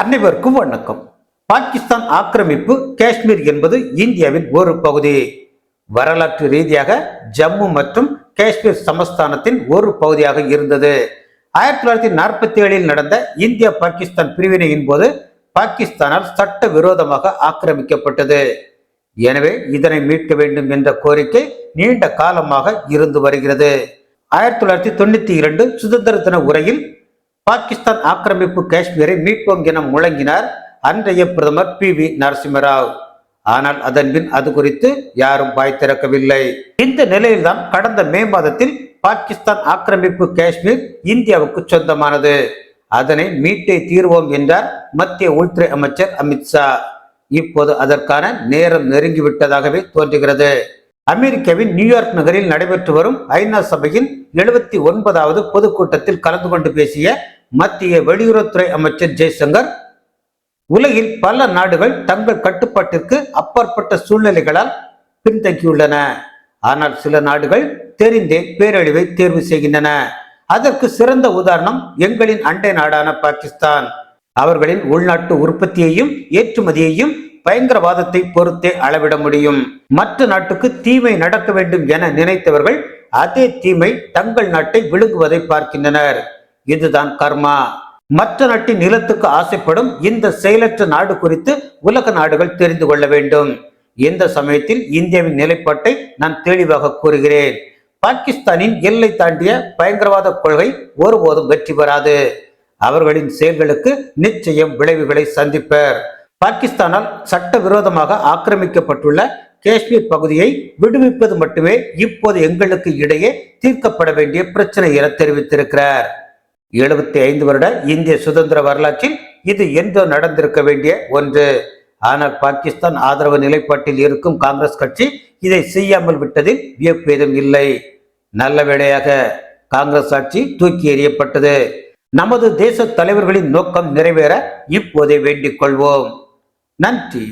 அனைவருக்கும் வணக்கம். பாகிஸ்தான் ஆக்கிரமிப்பு காஷ்மீர் என்பது இந்தியாவின் ஒரு பகுதி. வரலாற்று ரீதியாக ஜம்மு மற்றும் காஷ்மீர் சமஸ்தானத்தின் ஒரு பகுதியாக இருந்தது. ஆயிரத்தி தொள்ளாயிரத்தி நாற்பத்தி ஏழில் நடந்த இந்தியா பாகிஸ்தான் பிரிவினையின் போது பாகிஸ்தானால் சட்ட விரோதமாக ஆக்கிரமிக்கப்பட்டது. எனவே இதனை மீட்க வேண்டும் என்ற கோரிக்கை நீண்ட காலமாக இருந்து வருகிறது. ஆயிரத்தி தொள்ளாயிரத்தி தொண்ணூத்தி இரண்டு சுதந்திர தின உரையில் பாகிஸ்தான் ஆக்கிரமிப்பு காஷ்மீரை மீட்போம் என முழங்கினார் அன்றைய பிரதமர் பி வி நரசிம்மராவ். ஆனால் அதன் பின் அது குறித்து யாரும் வாய் திறக்கவில்லை. இந்த நிலையில்தான் கடந்த மே மாதத்தில் பாகிஸ்தான் ஆக்கிரமிப்பு காஷ்மீர் இந்தியாவுக்கு சொந்தமானது. அதனை மீட்டை தீர்வோம் என்றார் மத்திய உள்துறை அமைச்சர் அமித்ஷா இப்போது அதற்கான நேரம் நெருங்கிவிட்டதாகவே தோன்றுகிறது. அமெரிக்காவின் நியூயார்க் நகரில் நடைபெற்று வரும் ஐநா சபையின் எழுபத்தி ஒன்பதாவது பொதுக்கூட்டத்தில் கலந்து கொண்டு பேசிய மத்திய வெளியுறவுத்துறை அமைச்சர் ஜெய்சங்கர் உலகில் பல நாடுகள் தங்கள் கட்டுப்பாட்டிற்கு அப்பாற்பட்ட சூழ்நிலைகளால் பின்தங்கியுள்ளன. ஆனால் சில நாடுகள் தெரிந்தே பேரழிவை தேர்வு செய்கின்றன. அதற்கு சிறந்த உதாரணம் எங்களின் அண்டை நாடான பாகிஸ்தான். அவர்களின் உள்நாட்டு உற்பத்தியையும் ஏற்றுமதியையும் பயங்கரவாதத்தை பொறுத்தே அளவிட முடியும். மற்ற நாட்டுக்கு தீமை நடக்க வேண்டும் என நினைத்தவர்கள் அதே தீமை தங்கள் நாட்டை விழுங்குவதை பார்க்கின்றனர். இதுதான் கர்மா. மற்ற நாட்டின் நிலத்துக்கு ஆசைப்படும் இந்த செயலற்ற நாடு குறித்து உலக நாடுகள் தெரிந்து கொள்ள வேண்டும். இந்த சமயத்தில் இந்தியாவின் நிலைப்பாட்டை நான் தெளிவாக கூறுகிறேன். பாகிஸ்தானின் எல்லை தாண்டிய பயங்கரவாத கொள்கை ஒருபோதும் வெற்றி பெறாது. அவர்களின் செயல்களுக்கு நிச்சயம் விளைவுகளை சந்திப்பர். பாகிஸ்தானால் சட்டவிரோதமாக ஆக்கிரமிக்கப்பட்டுள்ள காஷ்மீர் பகுதியை விடுவிப்பது மட்டுமே இப்போது எங்களுக்கு இடையே தீர்க்கப்பட வேண்டிய பிரச்சனை என தெரிவித்திருக்கிறார். எழுபத்தி ஐந்து வருட இந்திய சுதந்திர வரலாற்றில் இது என்றோ நடந்திருக்க வேண்டிய ஒன்று. ஆனால் பாகிஸ்தான் ஆதரவு நிலைப்பாட்டில் இருக்கும் காங்கிரஸ் கட்சி இதை செய்யாமல் விட்டதில் வியப்பு ஏதும் இல்லை. நல்ல வேளையாக காங்கிரஸ் ஆட்சி தூக்கி எறியப்பட்டது. நமது தேச தலைவர்களின் நோக்கம் நிறைவேற இப்போதே வேண்டிக் கொள்வோம். நன்றி.